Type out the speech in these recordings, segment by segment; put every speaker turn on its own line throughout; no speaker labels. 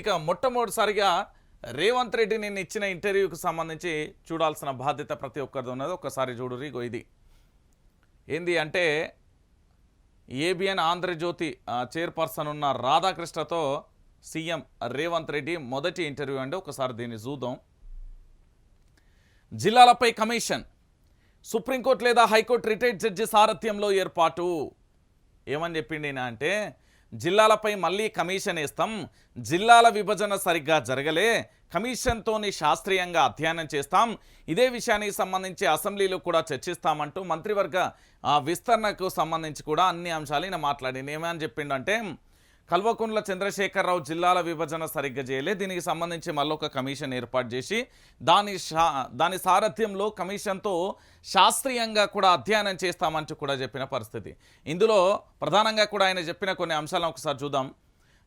ఇక మొట్టమొదటిసారిగా రేవంత్ రెడ్డి నేను ఇచ్చిన ఇంటర్వ్యూకి సంబంధించి చూడాల్సిన బాధ్యత ప్రతి ఒక్కరిది ఉన్నది. ఒక్కసారి చూడురి ఇగో ఇది. ఏంది అంటే ఏబిఎన్ ఆంధ్రజ్యోతి చైర్పర్సన్ ఉన్న రాధాకృష్ణతో సీఎం రేవంత్ రెడ్డి మొదటి ఇంటర్వ్యూ అండి. ఒకసారి దీన్ని చూద్దాం. జిల్లాలపై కమిషన్. సుప్రీంకోర్టు లేదా హైకోర్టు రిటైర్డ్ జడ్జి సారథ్యంలో ఏర్పాటు. ఏమని చెప్పిండి అంటే జిల్లాలపై మళ్ళీ కమిషన్ వేస్తాం. జిల్లాల విభజన సరిగ్గా జరగలే. కమిషన్తోని శాస్త్రీయంగా అధ్యయనం చేస్తాం. ఇదే విషయానికి సంబంధించి అసెంబ్లీలో కూడా చర్చిస్తామంటూ మంత్రివర్గ ఆ, విస్తరణకు సంబంధించి కూడా అన్ని అంశాలు ఈయన మాట్లాడింది. ఏమని చెప్పిండంటే కల్వకుంట్ల చంద్రశేఖరరావు జిల్లాల విభజన సరిగ్గా చేయలే. దీనికి సంబంధించి మళ్ళొక కమిషన్ ఏర్పాటు చేసి దాని శా దాని సారథ్యంలో కమిషన్తో శాస్త్రీయంగా కూడా అధ్యయనం చేస్తామని కూడా చెప్పిన పరిస్థితి. ఇందులో ప్రధానంగా కూడా ఆయన చెప్పిన కొన్ని అంశాలను ఒకసారి చూద్దాం.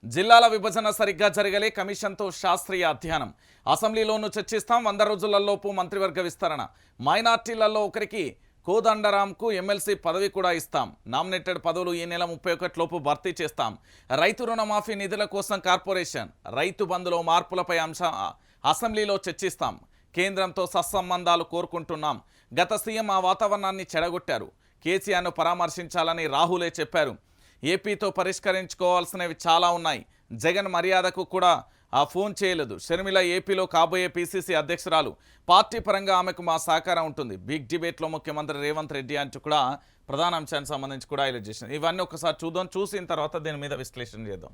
జిల్లాల విభజన సరిగ్గా జరగలే కమిషన్తో శాస్త్రీయ అధ్యయనం. అసెంబ్లీలోనూ చర్చిస్తాం వంద రోజులలోపు మంత్రివర్గ విస్తరణ. మైనార్టీలలో ఒకరికి కోదండరాంకు ఎమ్మెల్సీ పదవి కూడా ఇస్తాం. నామినేటెడ్ పదవులు ఈ నెల ముప్పై లోపు భర్తీ చేస్తాం. రైతు రుణమాఫీ నిధుల కోసం కార్పొరేషన్ రైతు బంధులో మార్పులపై అంశ అసెంబ్లీలో చర్చిస్తాం. కేంద్రంతో సత్సంబంధాలు కోరుకుంటున్నాం. గత సీఎం ఆ వాతావరణాన్ని చెడగొట్టారు. కేసీఆర్ను పరామర్శించాలని రాహులే చెప్పారు. ఏపీతో పరిష్కరించుకోవాల్సినవి చాలా ఉన్నాయి. జగన్ మర్యాదకు కూడా ఆ ఫోన్ చేయలేదు. షర్మిల ఏపీలో కాబోయే పీసీసీ అధ్యక్షురాలు. పార్టీ పరంగా ఆమెకు మా సహకారం ఉంటుంది. బిగ్ డిబేట్లో ముఖ్యమంత్రి రేవంత్ రెడ్డి అంటూ కూడా ప్రధాన అంశానికి సంబంధించి కూడా హైలైట్ చేసింది. ఇవన్నీ ఒకసారి చూద్దాం. చూసిన తర్వాత దీని మీద విశ్లేషణ చేద్దాం.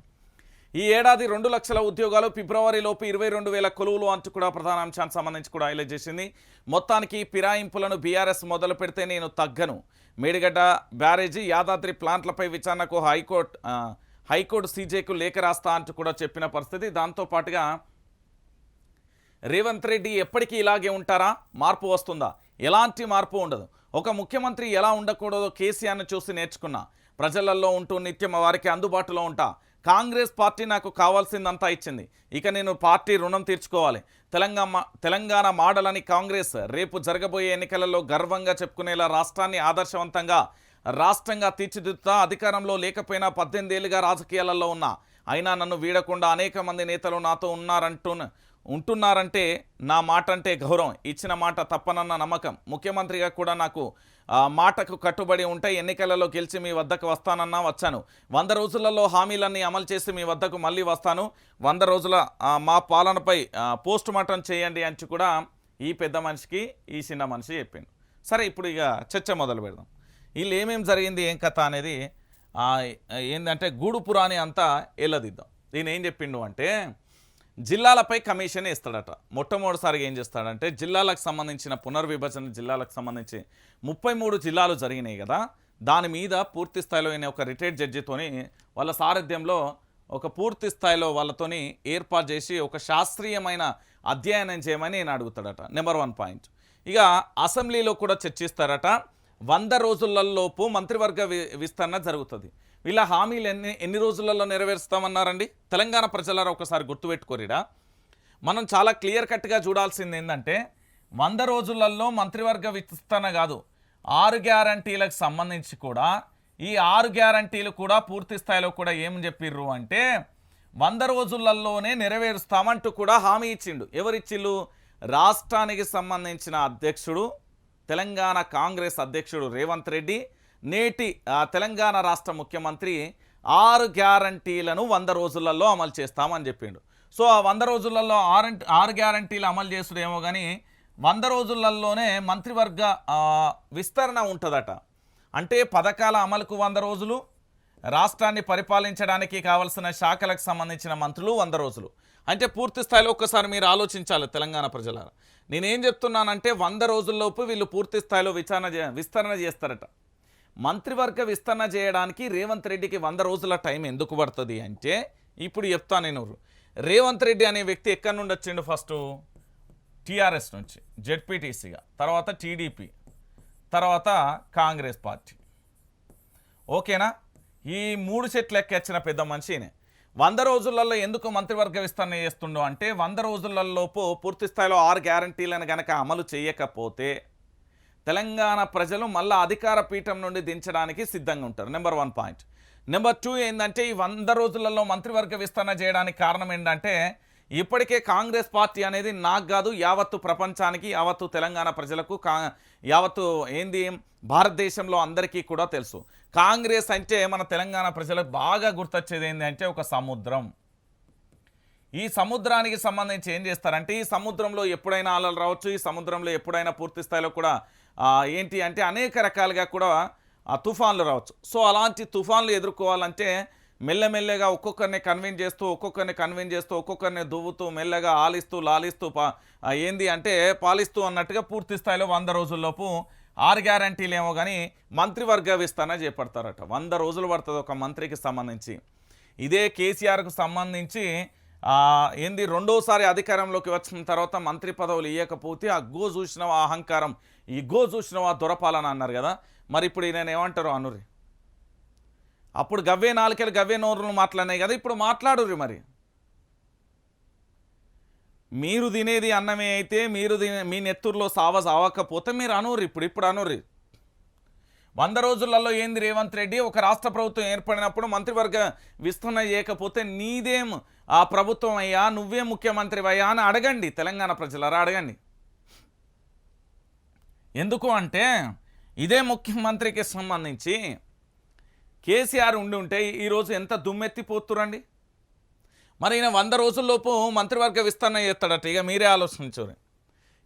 ఈ ఏడాది రెండు లక్షల ఉద్యోగాలు ఫిబ్రవరిలోపు ఇరవై రెండు వేల కొలువులు అంటూ కూడా ప్రధాన అంశానికి సంబంధించి కూడా హైలైట్ చేసింది. మొత్తానికి పిరాయింపులను బీఆర్ఎస్ మొదలు పెడితే నేను తగ్గను. మేడిగడ్డ బ్యారేజీ యాదాద్రి ప్లాంట్లపై విచారణకు హైకోర్టు హైకోర్టు సీజేకు లేఖ రాస్తా అంటూ కూడా చెప్పిన పరిస్థితి. దాంతోపాటుగా రేవంత్ రెడ్డి ఎప్పటికీ ఇలాగే ఉంటారా? మార్పు వస్తుందా? ఎలాంటి మార్పు ఉండదు. ఒక ముఖ్యమంత్రి ఎలా ఉండకూడదో కేసీఆర్ను చూసి నేర్చుకున్నా. ప్రజలలో ఉంటూ నిత్యం వారికి అందుబాటులో ఉంటా. కాంగ్రెస్ పార్టీ నాకు కావాల్సిందంతా ఇచ్చింది. ఇక నేను పార్టీ రుణం తీర్చుకోవాలి. తెలంగాణ తెలంగాణ మాడలని కాంగ్రెస్ రేపు జరగబోయే ఎన్నికలలో గర్వంగా చెప్పుకునేలా రాష్ట్రాన్ని ఆదర్శవంతంగా రాష్ట్రంగా తీర్చిదిద్దుతా అధికారంలో లేకపోయినా పద్దెనిమిదేళ్ళుగా రాజకీయాలలో ఉన్నా అయినా నన్ను వీడకుండా అనేక మంది నేతలు నాతో ఉన్నారంటూ ఉంటున్నారంటే నా మాట అంటే గౌరవం. ఇచ్చిన మాట తప్పనన్న నమ్మకం. ముఖ్యమంత్రిగా కూడా నాకు మాటకు కట్టుబడి ఉంటే ఎన్నికలలో గెలిచి మీ వద్దకు వస్తానన్నా వచ్చాను. వంద రోజులలో హామీలన్నీ అమలు చేసి మీ వద్దకు మళ్ళీ వస్తాను. వంద రోజుల మా పాలనపై పోస్ట్ మార్టం చేయండి అని కూడా ఈ పెద్ద మనిషికి ఈ చిన్న మనిషి చెప్పిండు. సరే ఇప్పుడు ఇక చర్చ మొదలు పెడదాం. వీళ్ళు ఏమేమి జరిగింది ఏం కథ అనేది ఏంటంటే ఏందంటే గూడు పురాణి అంతా ఎల్లదిద్దాం దీని ఏం చెప్పిండు అంటే జిల్లాలపై కమిషన్ ఇస్తాడట. మొట్టమొదటిసారిగా ఏం చేస్తాడంటే జిల్లాలకు సంబంధించిన పునర్విభజన జిల్లాలకు సంబంధించి ముప్పై మూడు జిల్లాలు జరిగినాయి కదా దాని మీద పూర్తి స్థాయిలో అయిన ఒక రిటైర్డ్ జడ్జితోని వాళ్ళ సారథ్యంలో ఒక పూర్తి స్థాయిలో వాళ్ళతోని ఏర్పాటు చేసి ఒక శాస్త్రీయమైన అధ్యయనం చేయమని నేను అడుగుతాడట నెంబర్ వన్ పాయింట్. ఇక అసెంబ్లీలో కూడా చర్చిస్తారట వంద రోజులలోపు మంత్రివర్గ వి- విస్తరణ జరుగుతుంది. వీళ్ళ హామీలు ఎన్ని ఎన్ని రోజులలో నెరవేరుస్తామన్నారండి? తెలంగాణ ప్రజలారా ఒకసారి గుర్తుపెట్టుకోరిడా? మనం చాలా క్లియర్ కట్గా చూడాల్సింది ఏంటంటే వంద రోజులలో మంత్రివర్గ విస్తరణ కాదు ఆరు గ్యారంటీలకు సంబంధించి కూడా ఈ ఆరు గ్యారంటీలు కూడా పూర్తి స్థాయిలో కూడా ఏం చెప్పిర్రు అంటే వంద రోజులలోనే నెరవేరుస్తామంటూ కూడా హామీ ఇచ్చిండు. ఎవరిచ్చిళ్ళు? రాష్ట్రానికి సంబంధించిన అధ్యక్షుడు తెలంగాణ కాంగ్రెస్ అధ్యక్షుడు రేవంత్ రెడ్డి నేటి తెలంగాణ రాష్ట్ర ముఖ్యమంత్రి ఆరు గ్యారంటీలను వంద రోజులలో అమలు చేస్తామని చెప్పిండు. సో ఆ వంద రోజులలో ఆరు ఆరు గ్యారంటీలు అమలు చేసుడేమో కానీ వంద రోజులలోనే మంత్రివర్గ విస్తరణ ఉంటుందట. అంటే పథకాల అమలుకు వంద రోజులు రాష్ట్రాన్ని పరిపాలించడానికి కావలసిన శాఖలకు సంబంధించిన మంత్రులు వంద రోజులు. అంటే పూర్తి స్థాయిలో ఒక్కసారి మీరు ఆలోచించాలి తెలంగాణ ప్రజల నేనేం చెప్తున్నానంటే వంద రోజుల్లోపు వీళ్ళు పూర్తి స్థాయిలో విచారణ చే విస్తరణ చేస్తారట. మంత్రివర్గ విస్తరణ చేయడానికి రేవంత్ రెడ్డికి వంద రోజుల టైం ఎందుకు పడుతుంది అంటే ఇప్పుడు చెప్తా నేను. రేవంత్ రెడ్డి అనే వ్యక్తి ఎక్కడి నుండి వచ్చిండు ఫస్ట్? టీఆర్ఎస్ నుంచి జెడ్పీటీసీగా. తర్వాత టీడీపీ తర్వాత కాంగ్రెస్ పార్టీ. ఓకేనా? ఈ మూడు చెట్లు ఎక్కొచ్చిన పెద్ద మనిషి వంద రోజులలో ఎందుకు మంత్రివర్గ విస్తరణ చేస్తుండో అంటే వంద రోజులలోపు పూర్తి స్థాయిలో ఆరు గ్యారంటీలను గనక అమలు చేయకపోతే తెలంగాణ ప్రజలు మళ్ళా అధికార పీఠం నుండి దించడానికి సిద్ధంగా ఉంటారు. Number one point number two ఏంటంటే ఈ వంద రోజులలో మంత్రివర్గ విస్తరణ చేయడానికి కారణం ఏంటంటే ఇప్పటికే కాంగ్రెస్ పార్టీ అనేది నాకు కాదు యావత్తు ప్రపంచానికి యావత్తు తెలంగాణ ప్రజలకు కా యావత్తు ఏంది భారతదేశంలో అందరికీ కూడా తెలుసు. కాంగ్రెస్ అంటే మన తెలంగాణ ప్రజలకు బాగా గుర్తొచ్చేది ఏంటంటే ఒక సముద్రం. ఈ సముద్రానికి సంబంధించి ఏం చేస్తారంటే ఈ సముద్రంలో ఎప్పుడైనా అలలు రావచ్చు ఈ సముద్రంలో ఎప్పుడైనా పూర్తి స్థాయిలో కూడా ఏంటి అంటే అనేక రకాలుగా కూడా ఆ, తుఫాన్లు రావచ్చు. సో అలాంటి తుఫాన్లు ఎదుర్కోవాలంటే మెల్లమెల్లగా ఒక్కొక్కరిని కన్విన్స్ చేస్తూ ఒక్కొక్కరిని కన్విన్స్ చేస్తూ ఒక్కొక్కరిని దువ్వుతూ మెల్లగా ఆలిస్తూ లాలిస్తూ పా ఏంది అంటే పాలిస్తూ అన్నట్టుగా పూర్తి స్థాయిలో వంద రోజుల్లోపు ఆరు గ్యారంటీలు ఏమో కానీ మంత్రివర్గ విస్తరణ చేపడతారట. వంద రోజులు పడుతుంది ఒక మంత్రికి సంబంధించి. ఇదే కేసీఆర్కు సంబంధించి ఏంది రెండోసారి అధికారంలోకి వచ్చిన తర్వాత మంత్రి పదవులు ఇవ్వకపోతే ఆ గో చూసినవా అహంకారం ఈ గో చూసినవా దొరపాలని అన్నారు కదా. మరి ఇప్పుడు నేను ఏమంటారు అనురి? అప్పుడు గవ్వే నాలుకేలు గవ్వే నోరులు మాట్లాడినాయి కదా ఇప్పుడు మాట్లాడుర్రి మరి. మీరు తినేది అన్నమే అయితే మీరు తినే మీ నెత్తురులో సావ సావకపోతే మీరు అనూరు ఇప్పుడు ఇప్పుడు అనూరు వంద రోజులలో ఏంది రేవంత్ రెడ్డి? ఒక రాష్ట్ర ప్రభుత్వం ఏర్పడినప్పుడు మంత్రివర్గ విస్తరణ చేయకపోతే నీదేం ఆ ప్రభుత్వం అయ్యా నువ్వే ముఖ్యమంత్రి అయ్యా అని అడగండి. తెలంగాణ ప్రజలరా అడగండి. ఎందుకు అంటే ఇదే ముఖ్యమంత్రికి సంబంధించి కేసీఆర్ ఉండి ఉంటే ఈరోజు ఎంత దుమ్మెత్తిపోతురండి? మరి ఈయన వంద రోజుల్లోపు మంత్రివర్గ విస్తరణ చేస్తాడట. ఇక మీరే ఆలోచించరు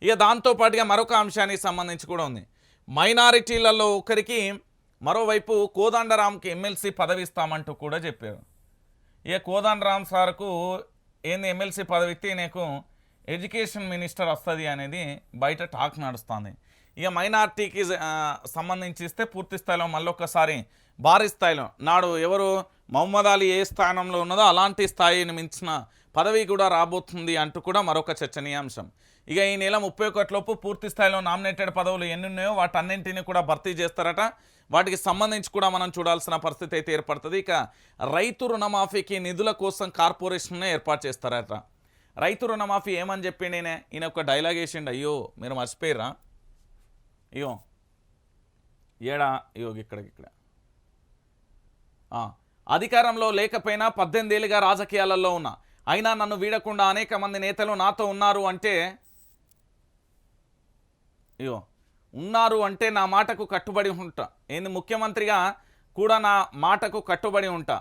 ఇక దాంతోపాటుగా మరొక అంశానికి సంబంధించి కూడా ఉంది. మైనారిటీలలో ఒకరికి మరోవైపు కోదండరామ్కి ఎమ్మెల్సీ పదవి ఇస్తామంటూ కూడా చెప్పారు. ఇక కోదండరామ్ సార్కు ఏంది ఎమ్మెల్సీ పదవి ఇస్తే నీకు ఎడ్యుకేషన్ మినిస్టర్ వస్తుంది అనేది బయట టాక్ నడుస్తుంది. ఇక మైనార్టీకి సంబంధించి ఇస్తే పూర్తి స్థాయిలో మళ్ళొక్కసారి భారీ స్థాయిలో. నాడు ఎవరు మహమ్మద్ అలీ ఏ స్థానంలో ఉన్నదో అలాంటి స్థాయిని మించిన పదవి కూడా రాబోతుంది అంటూ కూడా మరొక చర్చనీయాంశం. ఇక ఈ నెల ముప్పై ఒకటిలోపు పూర్తి స్థాయిలో నామినేటెడ్ పదవులు ఎన్ని ఉన్నాయో వాటన్నింటినీ కూడా భర్తీ చేస్తారట. వాటికి సంబంధించి కూడా మనం చూడాల్సిన పరిస్థితి అయితే ఏర్పడుతుంది. ఇక రైతు రుణమాఫీకి నిధుల కోసం కార్పొరేషన్ ఏర్పాటు చేస్తారట. రైతు రుణమాఫీ ఏమని చెప్పి నేనే ఈయన ఒక డైలాగ్ వేసిండు అయ్యో మీరు మర్చిపోయారా అయ్యో. ఏడా? అయ్యో ఇక్కడికి ఇక్కడ. అధికారంలో లేకపోయినా పద్దెనిమిదేళ్ళుగా రాజకీయాలలో ఉన్నా. అయినా నన్ను వీడకుండా అనేక మంది నేతలు నాతో ఉన్నారు అంటే అయ్యో ఉన్నారు అంటే నా మాటకు కట్టుబడి ఉంటా. ఏంది ముఖ్యమంత్రిగా కూడా నా మాటకు కట్టుబడి ఉంటా?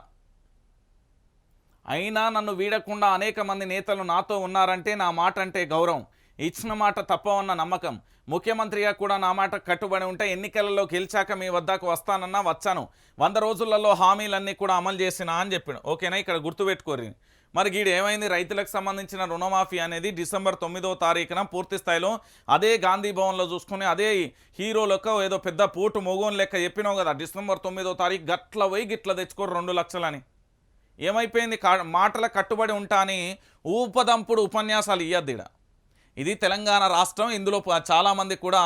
అయినా నన్ను వీడకుండా అనేక మంది నేతలు నాతో ఉన్నారంటే నా మాట అంటే గౌరవం. ఇచ్చిన మాట తప్పవన్న నమ్మకం. ముఖ్యమంత్రిగా కూడా నా మాట కట్టుబడి ఉంటే ఎన్నికలలో గెలిచాక మీ వద్దకు వస్తానన్నా వచ్చాను. వంద రోజులలో హామీలన్నీ కూడా అమలు చేసినా అని చెప్పాడు. ఓకేనా? ఇక్కడ గుర్తుపెట్టుకోరి మరి గీడు ఏమైంది? రైతులకు సంబంధించిన రుణమాఫీ అనేది డిసెంబర్ తొమ్మిదో తారీఖున పూర్తి స్థాయిలో అదే గాంధీ భవన్లో చూసుకుని అదే హీరోలకు ఏదో పెద్ద పోటు మొగోన్ లెక్క చెప్పినావు కదా. డిసెంబర్ తొమ్మిదో తారీఖు గట్ల పోయి గిట్ల తెచ్చుకోరు రెండు లక్షలని. ఏమైపోయింది? కా- మాటల కట్టుబడి ఉంటా అని ఊపదంపుడు ఉపన్యాసాలు ఇయ్యద్దిడా ఇది తెలంగాణ రాష్ట్రం. ఇందులో చాలామంది కూడా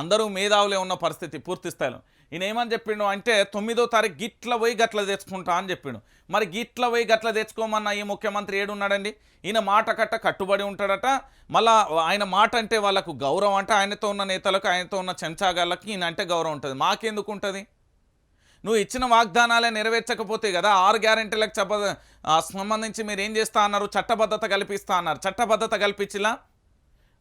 అందరూ మేధావులే ఉన్న పరిస్థితి పూర్తి స్థాయిలో. ఈయన ఏమని చెప్పిండు అంటే తొమ్మిదో తారీఖు గిట్ల పోయి గట్ల తెచ్చుకుంటా అని చెప్పిండు. మరి గిట్ల పోయి గట్ల తెచ్చుకోమన్న ఈ ముఖ్యమంత్రి ఏడున్నాడండి ఈయన మాట కట్ట కట్టుబడి ఉంటాడట. మళ్ళా ఆయన మాట అంటే వాళ్ళకు గౌరవం అంటే ఆయనతో ఉన్న నేతలకు ఆయనతో ఉన్న చెంచాగాళ్ళకి ఈయన అంటే గౌరవం ఉంటుంది. మాకెందుకు ఉంటుంది? నువ్వు ఇచ్చిన వాగ్దానాలే నెరవేర్చకపోతే కదా ఆరు గ్యారెంటీలకు చెప్ప సంబంధించి మీరు ఏం చేస్తా అన్నారు? చట్టబద్ధత కల్పిస్తా అన్నారు. చట్టబద్ధత కల్పించిలా?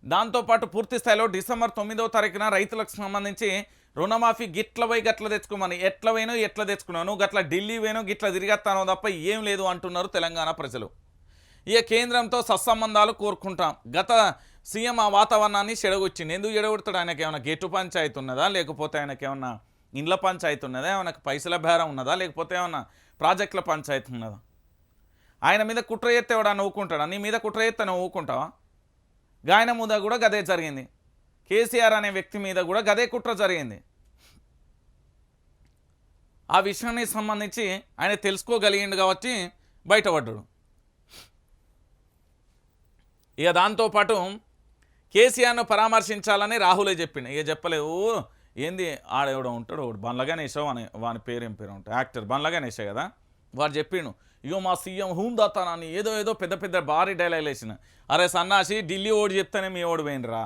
దాంతోపాటు పూర్తి స్థాయిలో డిసెంబర్ తొమ్మిదవ తారీఖున రైతులకు సంబంధించి రుణమాఫీ గిట్ల పోయి గట్ల తెచ్చుకోమని ఎట్ల పోయినో ఎట్ల తెచ్చుకున్నాను గట్ల ఢిల్లీ పోయినో గిట్ల తిరిగేస్తానో తప్ప ఏం లేదు అంటున్నారు తెలంగాణ ప్రజలు. ఇక కేంద్రంతో సత్సంబంధాలు కోరుకుంటాం. గత సీఎం ఆ వాతావరణాన్ని చెడగొచ్చింది. ఎందుకు చెడగొడతాడు? ఆయనకి ఏమైనా గెట్టు పంచాయతీ ఉన్నదా? లేకపోతే ఆయనకి ఏమన్నా ఇండ్ల పంచాయతీ ఉన్నదా? ఏమైనా పైసల బేరం ఉన్నదా? లేకపోతే ఏమన్నా ప్రాజెక్టుల పంచాయతీ ఉన్నదా? ఆయన మీద కుట్ర ఎత్తే ఎవడన్నా నీ మీద కుట్ర ఎత్తే నువ్వు ఊకుంటావా గాయన మీద కూడా గదే జరిగింది. కేసీఆర్ అనే వ్యక్తి మీద కూడా గదే కుట్ర జరిగింది. ఆ విషయానికి సంబంధించి ఆయన తెలుసుకోగలిగిండు కాబట్టి బయటపడ్డాడు. ఇక దాంతోపాటు కేసీఆర్ను పరామర్శించాలని రాహులే చెప్పిండు. ఇక చెప్పలేవు "ఓ, ఏంది ఆడెవడో ఉంటాడు ఒకడు బండ్ల గణేశో అని వాని పేరు ఏం పేరు ఉంటాడు యాక్టర్ బండ్ల గణేషే కదా? వాడు చెప్పిండు ఇగో మా సీఎం హూందాతానని ఏదో ఏదో పెద్ద పెద్ద భారీ డైలాగ్ వేసిన అరే సన్నాసి ఢిల్లీ ఓడి చెప్తేనే మీ ఓడి పోయినరా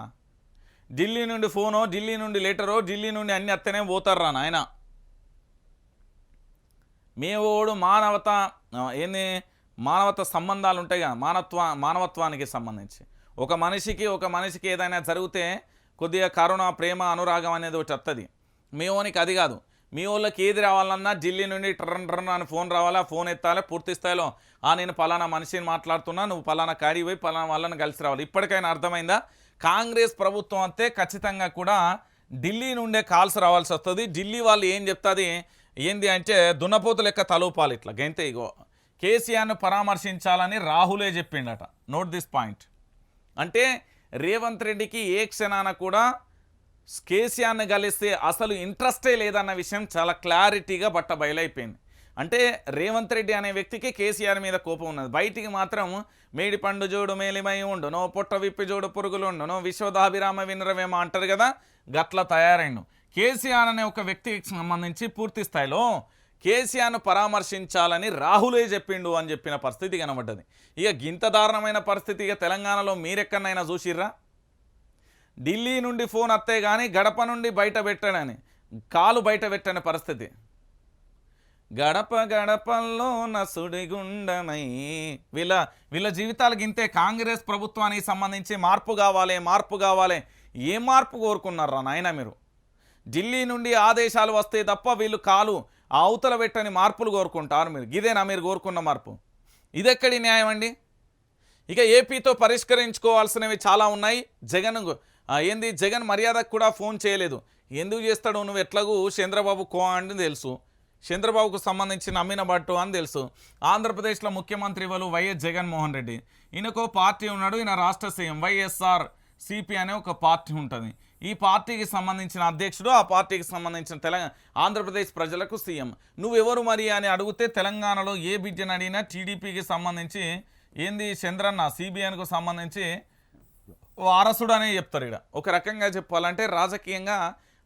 ఢిల్లీ నుండి ఫోనో ఢిల్లీ నుండి లెటరో ఢిల్లీ నుండి అన్ని అత్తనే పోతారా నాయన. మీ ఓడు మానవత ఏంది మానవత సంబంధాలు ఉంటాయి కదా మానవత్వ మానవత్వానికి సంబంధించి. ఒక మనిషికి ఒక మనిషికి ఏదైనా జరిగితే కొద్దిగా కరుణ ప్రేమ అనురాగం అనేది ఒకటి వస్తుంది మేమోనికి అది కాదు. మీ వాళ్ళకి ఏది రావాలన్నా ఢిల్లీ నుండి ట్రన్ ట్రన్ అని ఫోన్ రావాలా? ఫోన్ ఎత్తాలి? పూర్తి స్థాయిలో ఆ నేను పలానా మనిషిని మాట్లాడుతున్నా నువ్వు పలానా కాడి పోయి పలానా వాళ్ళని కలిసి రావాలి. ఇప్పటికైనా అర్థమైందా? కాంగ్రెస్ ప్రభుత్వం అంతే ఖచ్చితంగా కూడా ఢిల్లీ నుండే కాల్స్ రావాల్సి వస్తుంది. ఢిల్లీ వాళ్ళు ఏం చెప్తుంది? ఏంది అంటే దున్నపోతు లెక్క తలూపాలి ఇట్లా. గంతే ఇగో కేసీఆర్ను పరామర్శించాలని రాహులే చెప్పిండట. నోట్ దిస్ పాయింట్ అంటే రేవంత్ రెడ్డికి ఏ క్షణాన కూడా కేసీఆర్ని కలిస్తే అసలు ఇంట్రెస్టే లేదన్న విషయం చాలా క్లారిటీగా బట్ట బయలైపోయింది. అంటే రేవంత్ రెడ్డి అనే వ్యక్తికి కేసీఆర్ మీద కోపం ఉన్నది. బయటికి మాత్రం మేడి పండు జోడు మేలిమై ఉండునో పొట్ట విప్పి జోడు పురుగులు ఉండునో విశ్వదాభిరామ వినరవేమ అంటారు కదా గట్ల తయారైండు. కేసీఆర్ అనే ఒక వ్యక్తికి సంబంధించి పూర్తి స్థాయిలో కేసీఆర్ను పరామర్శించాలని రాహులే చెప్పిండు అని చెప్పిన పరిస్థితి కనబడ్డది. ఇక గింత దారుణమైన పరిస్థితి ఇక తెలంగాణలో మీరెక్కడైనా చూసిర్రా? ఢిల్లీ నుండి ఫోన్ అత్తే కానీ గడప నుండి బయట పెట్టడని కాలు బయట పెట్టని పరిస్థితి. గడప గడపల్లో నసుడిగుండమై వీళ్ళ వీళ్ళ జీవితాలకు ఇంతే కాంగ్రెస్ ప్రభుత్వానికి సంబంధించి మార్పు కావాలి మార్పు కావాలి ఏ మార్పు కోరుకున్నారా నాయన మీరు? ఢిల్లీ నుండి ఆదేశాలు వస్తే తప్ప వీళ్ళు కాలు అవతల పెట్టని మార్పులు కోరుకుంటారు మీరు. ఇదేనా మీరు కోరుకున్న మార్పు? ఇదెక్కడి న్యాయం అండి ఇక ఏపీతో పరిష్కరించుకోవాల్సినవి చాలా ఉన్నాయి. జగన్ ఏంది? జగన్ మర్యాదకు కూడా ఫోన్ చేయలేదు. ఎందుకు చేస్తాడు నువ్వు ఎట్లాగూ చంద్రబాబు కో అని తెలుసు. చంద్రబాబుకు సంబంధించిన అమ్మిన బట్టు అని తెలుసు. ఆంధ్రప్రదేశ్లో ముఖ్యమంత్రి వాళ్ళు వైఎస్ జగన్మోహన్ రెడ్డి. ఈయనకో పార్టీ ఉన్నాడు ఈయన రాష్ట్ర సీఎం వైఎస్ఆర్ సిపి అనే ఒక పార్టీ ఉంటుంది. ఈ పార్టీకి సంబంధించిన అధ్యక్షుడు ఆ పార్టీకి సంబంధించిన తెలంగాణ ఆంధ్రప్రదేశ్ ప్రజలకు సీఎం. నువ్వెవరు మరి అని అడిగితే తెలంగాణలో ఏ బిడ్డను అడిగినా టీడీపీకి సంబంధించి ఏంది చంద్రన్న సిబిఎన్కు సంబంధించి వారసుడు అనే చెప్తారు ఇక్కడ ఒక రకంగా చెప్పాలంటే రాజకీయంగా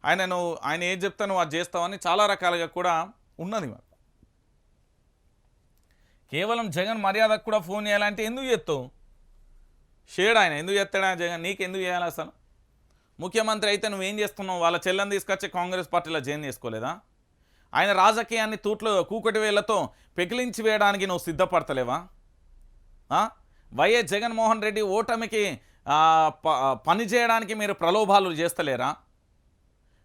ఆయనను ఆయన ఏం చెప్తా నువ్వు అది చేస్తావని చాలా రకాలుగా కూడా ఉన్నది మరి. కేవలం జగన్ మర్యాదకు కూడా ఫోన్ చేయాలంటే ఎందుకు చేస్తావు? షేడ్ ఆయన ఎందుకు చేస్తాడా జగన్? నీకు ఎందుకు చేయాలి అసలు? ముఖ్యమంత్రి అయితే నువ్వేం చేస్తున్నావు? వాళ్ళ చెల్లెని తీసుకొచ్చి కాంగ్రెస్ పార్టీలో జాయిన్ చేసుకోలేదా? ఆయన రాజకీయాన్ని తూట్లో కూకటి వేళ్ళతో పెకిలించి వేయడానికి నువ్వు సిద్ధపడతలేవా? వైఎస్ జగన్మోహన్ రెడ్డి ఓటమికి పని చేయడానికి మీరు ప్రలోభాలు చేస్తలేరా?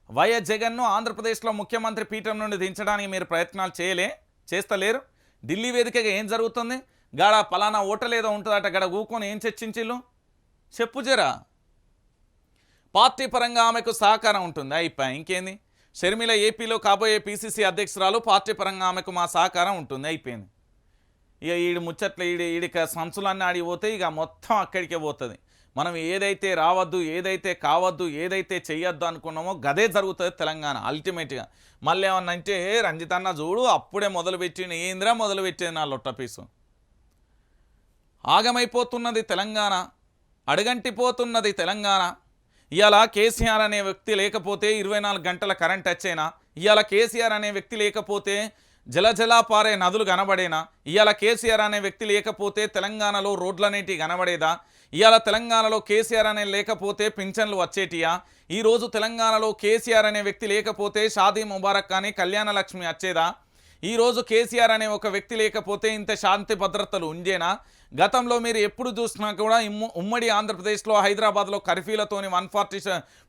వైఎస్ జగన్ను ఆంధ్రప్రదేశ్లో ముఖ్యమంత్రి పీఠం నుండి దించడానికి మీరు ప్రయత్నాలు చేయలే చేస్తలేరు? ఢిల్లీ వేదికగా ఏం జరుగుతుంది? గాడ పలానా ఓటలేదో ఉంటుందట గడ ఊకొని ఏం చర్చించిల్లు? చెప్పు జరా. పార్టీ పరంగా ఆమెకు సహకారం ఉంటుంది? అయిపోయి ఇంకేంది? షర్మిల ఏపీలో కాబోయే పీసీసీ అధ్యక్షురాలు పార్టీ పరంగా ఆమెకు మా సహకారం ఉంటుంది? అయిపోయింది. ఇక ఈడు ముచ్చట్ల ఈడి ఈడిక సంచులన్నీ ఆడిపోతే ఇక మొత్తం అక్కడికే పోతుంది. మనం ఏదైతే రావద్దు ఏదైతే కావద్దు ఏదైతే చేయొద్దు అనుకున్నామో గదే జరుగుతుంది తెలంగాణ అల్టిమేట్గా మళ్ళీ ఏమన్నా అంటే రంజితన్న చూడు అప్పుడే మొదలుపెట్టిన ఏంద్రా మొదలుపెట్టేది నా లొట్ట పీసు? ఆగమైపోతున్నది తెలంగాణ అడుగంటిపోతున్నది తెలంగాణ. ఇవాళ కేసీఆర్ అనే వ్యక్తి లేకపోతే ఇరవై నాలుగు గంటల కరెంట్ వచ్చేనా? ఇవాళ కేసీఆర్ అనే వ్యక్తి లేకపోతే జలజలా పారే నదులు కనబడేనా ఇవాళ కేసీఆర్ అనే వ్యక్తి లేకపోతే తెలంగాణలో రోడ్లనేటి కనబడేదా ఇవాళ తెలంగాణలో కేసీఆర్ అనే లేకపోతే పింఛన్లు వచ్చేటియా? ఈరోజు తెలంగాణలో కేసీఆర్ అనే వ్యక్తి లేకపోతే షాదీ ముబారక్ కానీ కళ్యాణ లక్ష్మి వచ్చేదా ఈరోజు కేసీఆర్ అనే ఒక వ్యక్తి లేకపోతే ఇంత శాంతి భద్రతలు ఉంజేనా? గతంలో మీరు ఎప్పుడు చూసినా కూడా ఉమ్మడి ఆంధ్రప్రదేశ్లో హైదరాబాద్లో కర్ఫ్యూలతోని వన్ ఫార్టీ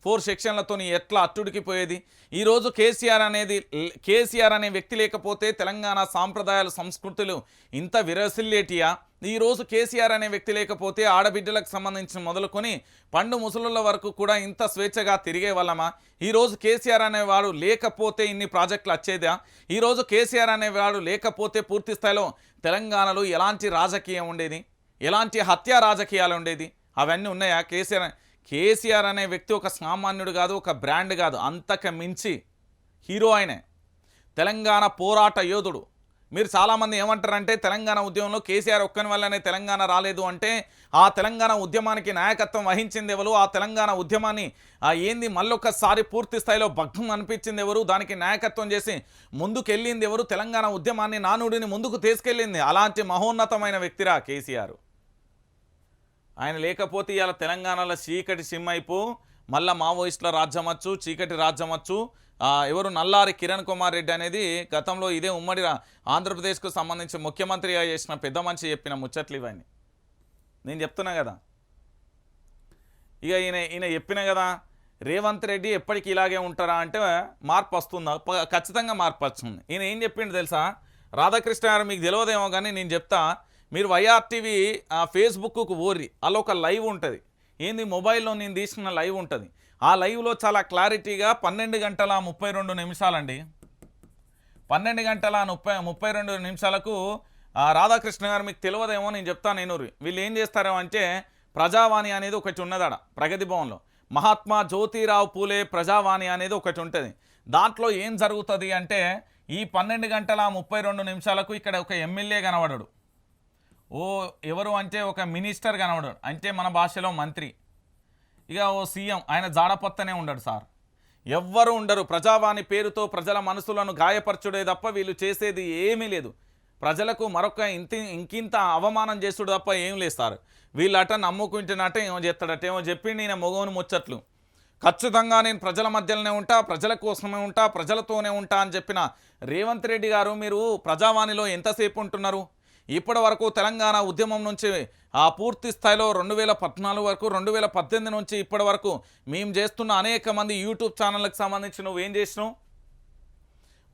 ఫోర్ సెక్షన్లతోని ఎట్లా అట్టుడికిపోయేది ఈరోజు కేసీఆర్ అనేది కేసీఆర్ అనే వ్యక్తి లేకపోతే తెలంగాణ సాంప్రదాయాలు సంస్కృతులు ఇంత విరసిల్లేటియా? ఈరోజు కేసీఆర్ అనే వ్యక్తి లేకపోతే ఆడబిడ్డలకు సంబంధించిన మొదలుకొని పండు ముసలుల వరకు కూడా ఇంత స్వేచ్ఛగా తిరిగే వాళ్ళమా? ఈరోజు కేసీఆర్ అనేవాడు లేకపోతే ఇన్ని ప్రాజెక్టులు వచ్చేదా? ఈరోజు కేసీఆర్ అనేవాడు లేకపోతే పూర్తి స్థాయిలో తెలంగాణలో ఎలాంటి రాజకీయం ఉండేది? ఎలాంటి హత్య రాజకీయాలు ఉండేది? అవన్నీ ఉన్నాయా? కేసీఆర్ కేసీఆర్ అనే వ్యక్తి ఒక సామాన్యుడు కాదు ఒక బ్రాండ్ కాదు అంతకు మించి హీరో ఆయనే. తెలంగాణ పోరాట యోధుడు. మీరు చాలామంది ఏమంటారంటే తెలంగాణ ఉద్యమంలో కేసీఆర్ ఒక్కని వల్లనే తెలంగాణ రాలేదు అంటే ఆ తెలంగాణ ఉద్యమానికి నాయకత్వం వహించింది ఎవరు? ఆ తెలంగాణ ఉద్యమాన్ని ఆ ఏంది మళ్ళొక్కసారి పూర్తి స్థాయిలో భగ్నం అనిపించింది ఎవరు? దానికి నాయకత్వం చేసి ముందుకెళ్ళింది ఎవరు? తెలంగాణ ఉద్యమాన్ని నానుడిని ముందుకు తీసుకెళ్ళింది అలాంటి మహోన్నతమైన వ్యక్తిరా కేసీఆర్. ఆయన లేకపోతే ఇవాళ తెలంగాణలో చీకటి సిమ్ అయిపో మళ్ళా మావోయిస్టుల రాజ్యం వచ్చు చీకటి రాజ్యం వచ్చు ఎవరు నల్లారి కిరణ్ కుమార్ రెడ్డి అనేది గతంలో ఇదే ఉమ్మడి ఆంధ్రప్రదేశ్కు సంబంధించి ముఖ్యమంత్రిగా చేసిన పెద్ద మనిషి చెప్పిన ముచ్చట్లు ఇవన్నీ. నేను చెప్తున్నా కదా. ఇక ఈయన ఈయన చెప్పిన కదా రేవంత్ రెడ్డి ఎప్పటికీ ఇలాగే ఉంటారా అంటే మార్పు వస్తుందా? ఖచ్చితంగా మార్పు వస్తుంది ఈయన ఏం చెప్పిండు తెలుసా? రాధాకృష్ణ గారు మీకు తెలియదేమో కానీ నేను చెప్తా. మీరు వైఆర్టీవీ ఫేస్బుక్కు ఓర్రి. అలా ఒక లైవ్ ఉంటుంది. ఏంది మొబైల్లో నేను తీసుకున్న లైవ్ ఉంటుంది. ఆ లైవ్లో చాలా క్లారిటీగా పన్నెండు గంటల ముప్పై రెండు నిమిషాలండి. పన్నెండు గంటల ముప్పై ముప్పై రెండు నిమిషాలకు రాధాకృష్ణ గారు మీకు తెలియదేమో నేను చెప్తాను నేను. వీళ్ళు ఏం చేస్తారో అంటే ప్రజావాణి అనేది ఒకటి ఉన్నదాడ ప్రగతి భవన్లో. మహాత్మా జ్యోతిరావు పూలే ప్రజావాణి అనేది ఒకటి ఉంటుంది. దాంట్లో ఏం జరుగుతుంది అంటే ఈ పన్నెండు గంటల ముప్పై రెండు నిమిషాలకు ఇక్కడ ఒక ఎమ్మెల్యే కనబడడు. ఓ ఎవరు అంటే ఒక మినిస్టర్ కనబడడు. అంటే మన భాషలో మంత్రి. ఇక ఓ సీఎం ఆయన జాడపత్తనే ఉండడు సార్. ఎవ్వరు ఉండరు. ప్రజావాణి పేరుతో ప్రజల మనసులను గాయపరచుడే తప్ప వీళ్ళు చేసేది ఏమీ లేదు. ప్రజలకు మరొక ఇంత ఇంకింత అవమానం చేసుడు తప్ప ఏం లేదు సార్. వీళ్ళట నమ్ముకుంటున్నట్ట ఏమో చేస్తాడట. ఏమో చెప్పి నేను మొగవును ముచ్చట్లు. ఖచ్చితంగా నేను ప్రజల మధ్యలోనే ఉంటా ప్రజల కోసమే ఉంటా ప్రజలతోనే ఉంటా అని చెప్పిన రేవంత్ రెడ్డి గారు మీరు ప్రజావాణిలో ఎంతసేపు ఉంటున్నారు? ఇప్పటి వరకు తెలంగాణ ఉద్యమం నుంచి ఆ పూర్తి స్థాయిలో రెండు వేల పద్నాలుగు వరకు రెండు వేల పద్దెనిమిది నుంచి ఇప్పటి వరకు మేము చేస్తున్న అనేక మంది యూట్యూబ్ ఛానళ్ళకి సంబంధించి నువ్వేం చేసినావు?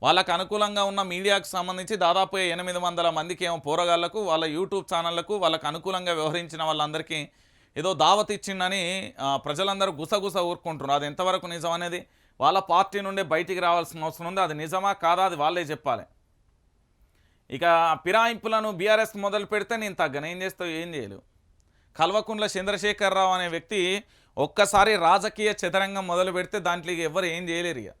వాళ్ళకు అనుకూలంగా ఉన్న మీడియాకు సంబంధించి దాదాపు ఎనిమిది వందల మందికి ఏమో పోరగాళ్ళకు వాళ్ళ యూట్యూబ్ ఛానళ్ళకు వాళ్ళకు అనుకూలంగా వ్యవహరించిన వాళ్ళందరికీ ఏదో దావత్ ఇచ్చిండని ప్రజలందరూ గుసగుస ఊరుకుంటున్నారు. అది ఎంతవరకు నిజం అనేది వాళ్ళ పార్టీ నుండి బయటికి రావాల్సిన అవసరం ఉంది. అది నిజమా కాదా అది వాళ్ళే చెప్పాలి. ఇక ఫిరాయింపులను బీఆర్ఎస్ మొదలు పెడితే నేను తగ్గను. ఏం చేస్తావు? ఏం చేయలేవు. కల్వకుంట్ల చంద్రశేఖరరావు అనే వ్యక్తి ఒక్కసారి రాజకీయ చదరంగం మొదలు పెడితే దాంట్లో ఎవరు ఏం చేయలేరు ఇక.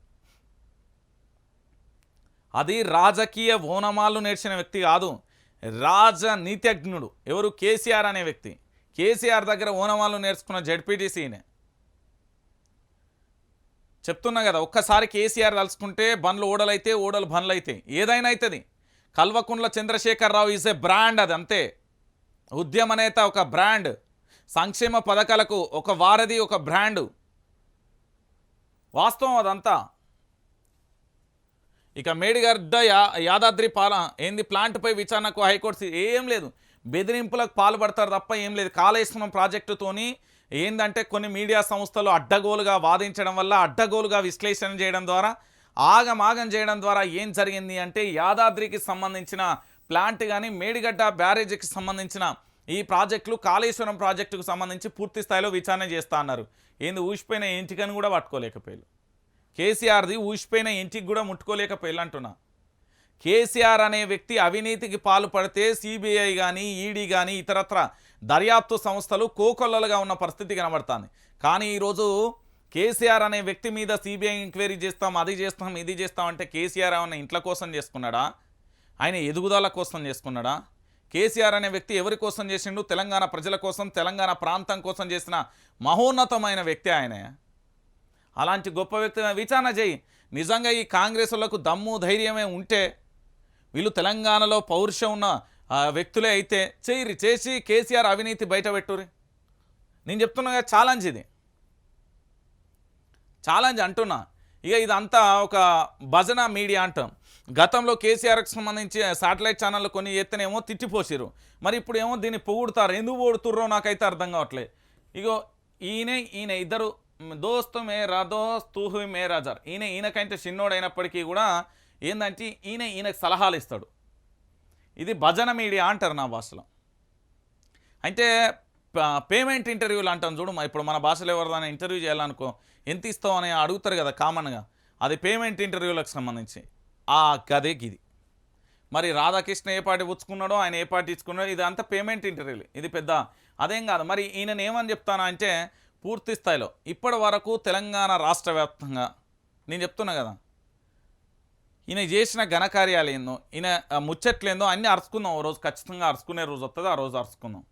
అది రాజకీయ ఓనమాలు నేర్చిన వ్యక్తి కాదు రాజనీతిజ్ఞుడు. ఎవరు? కేసీఆర్ అనే వ్యక్తి. కేసీఆర్ దగ్గర ఓనమాలు నేర్చుకున్న జడ్పీటీసీనే చెప్తున్నా కదా ఒక్కసారి కేసీఆర్ తలుచుకుంటే బండ్లు ఓడలైతే ఓడలు బండ్లు అయితే ఏదైనా అవుతుంది Kalvakuntla Chandrashekar Rao is a brand అది అంతే. ఉద్యమ నేత ఒక బ్రాండ్ సంక్షేమ పథకాలకు ఒక వారధి ఒక బ్రాండు వాస్తవం అదంతా. ఇక మేడిగడ్డ యా యాదాద్రి పాల ఏంది ప్లాంట్పై విచారణకు హైకోర్టు ఏం లేదు. బెదిరింపులకు పాల్పడతారు తప్ప ఏం లేదు. కాళేశ్వరం ప్రాజెక్టుతోని ఏందంటే కొన్ని మీడియా సంస్థలు అడ్డగోలుగా వాదించడం వల్ల అడ్డగోలుగా విశ్లేషణ చేయడం ద్వారా ఆగమాగం చేయడం ద్వారా ఏం జరిగింది అంటే యాదాద్రికి సంబంధించిన ప్లాంట్ కానీ మేడిగడ్డ బ్యారేజీకి సంబంధించిన ఈ ప్రాజెక్టులు కాళేశ్వరం ప్రాజెక్టుకు సంబంధించి పూర్తి స్థాయిలో విచారణ చేస్తా అన్నారు. ఏంది ఊసిపోయిన ఇంటికని కూడా పట్టుకోలేకపోయారు. కేసీఆర్ది ఊసిపోయిన ఇంటికి కూడా ముట్టుకోలేకపోయారు అంటున్నా. కేసీఆర్ అనే వ్యక్తి అవినీతికి పాల్పడితే సిబిఐ కానీ ఈడీ కానీ ఇతరత్ర దర్యాప్తు సంస్థలు కోకొల్లలుగా ఉన్న పరిస్థితి కనబడుతుంది. కానీ ఈరోజు కేసీఆర్ అనే వ్యక్తి మీద సిబిఐ ఎంక్వైరీ చేస్తాం అది చేస్తాం ఇది చేస్తాం అంటే కేసీఆర్ ఏమైనా ఇంట్ల కోసం చేసుకున్నాడా? ఆయన ఎదుగుదల కోసం చేసుకున్నాడా? కేసీఆర్ అనే వ్యక్తి ఎవరి కోసం చేసిండు? తెలంగాణ ప్రజల కోసం తెలంగాణ ప్రాంతం కోసం చేసిన మహోన్నతమైన వ్యక్తి ఆయనే. అలాంటి గొప్ప వ్యక్తి విచారణ చేయి. నిజంగా ఈ కాంగ్రెసులకు దమ్ము ధైర్యమే ఉంటే వీళ్ళు తెలంగాణలో పౌరుషం ఉన్న వ్యక్తులే అయితే చేయరి చేసి కేసీఆర్ అవినీతి బయటపెట్టురి నేను చెప్తున్నా కదా ఛాలెంజ్ ఇది. ఛాలెంజ్ అంటున్నా. ఇక ఇదంతా ఒక భజన మీడియా అంటాం. గతంలో కేసీఆర్కి సంబంధించి శాటిలైట్ ఛానళ్ళు కొన్ని ఎత్తనేమో తిట్టిపోసిరు మరి ఇప్పుడు ఏమో దీన్ని పొగుడుతారు. ఎందుకు పొగుడుతుర్రో నాకైతే అర్థం కావట్లే ఇగో ఈయన ఈయన ఇద్దరు దోస్తు మేరా దోస్తు హుయ్ మేరా జర్. ఈయన ఈయనకంటే చిన్నోడైనప్పటికీ కూడా ఏంటంటే ఈయన ఈయనకు సలహాలు ఇస్తాడు. ఇది భజన మీడియా అంటారు నా భాషలో. అంటే పేమెంట్ ఇంటర్వ్యూలు అంటాం చూడు ఇప్పుడు మన భాషలో ఎవరిదైనా ఇంటర్వ్యూ చేయాలనుకో ఎంత ఇస్తావు అని అడుగుతారు కదా కామన్గా. అది పేమెంట్ ఇంటర్వ్యూలకు సంబంధించి. ఆ గదే గిది మరి రాధాకృష్ణ ఏ పార్టీ పుచ్చుకున్నాడో ఆయన ఏ పార్టీ ఇచ్చుకున్నాడో ఇది అంతా పేమెంట్ ఇంటర్వ్యూలు. ఇది పెద్ద అదేం కాదు. మరి ఈయన ఏమని చెప్తానా అంటే పూర్తి స్థాయిలో ఇప్పటి వరకు తెలంగాణ రాష్ట్ర వ్యాప్తంగా నేను చెప్తున్నా కదా. ఈయన చేసిన ఘనకార్యాలు ఏందో ఈయన ముచ్చట్లేందో అన్నీ అరుచుకుందాం. ఓ రోజు ఖచ్చితంగా అరుచుకునే రోజు వస్తుంది ఆ రోజు అరుచుకుందాం.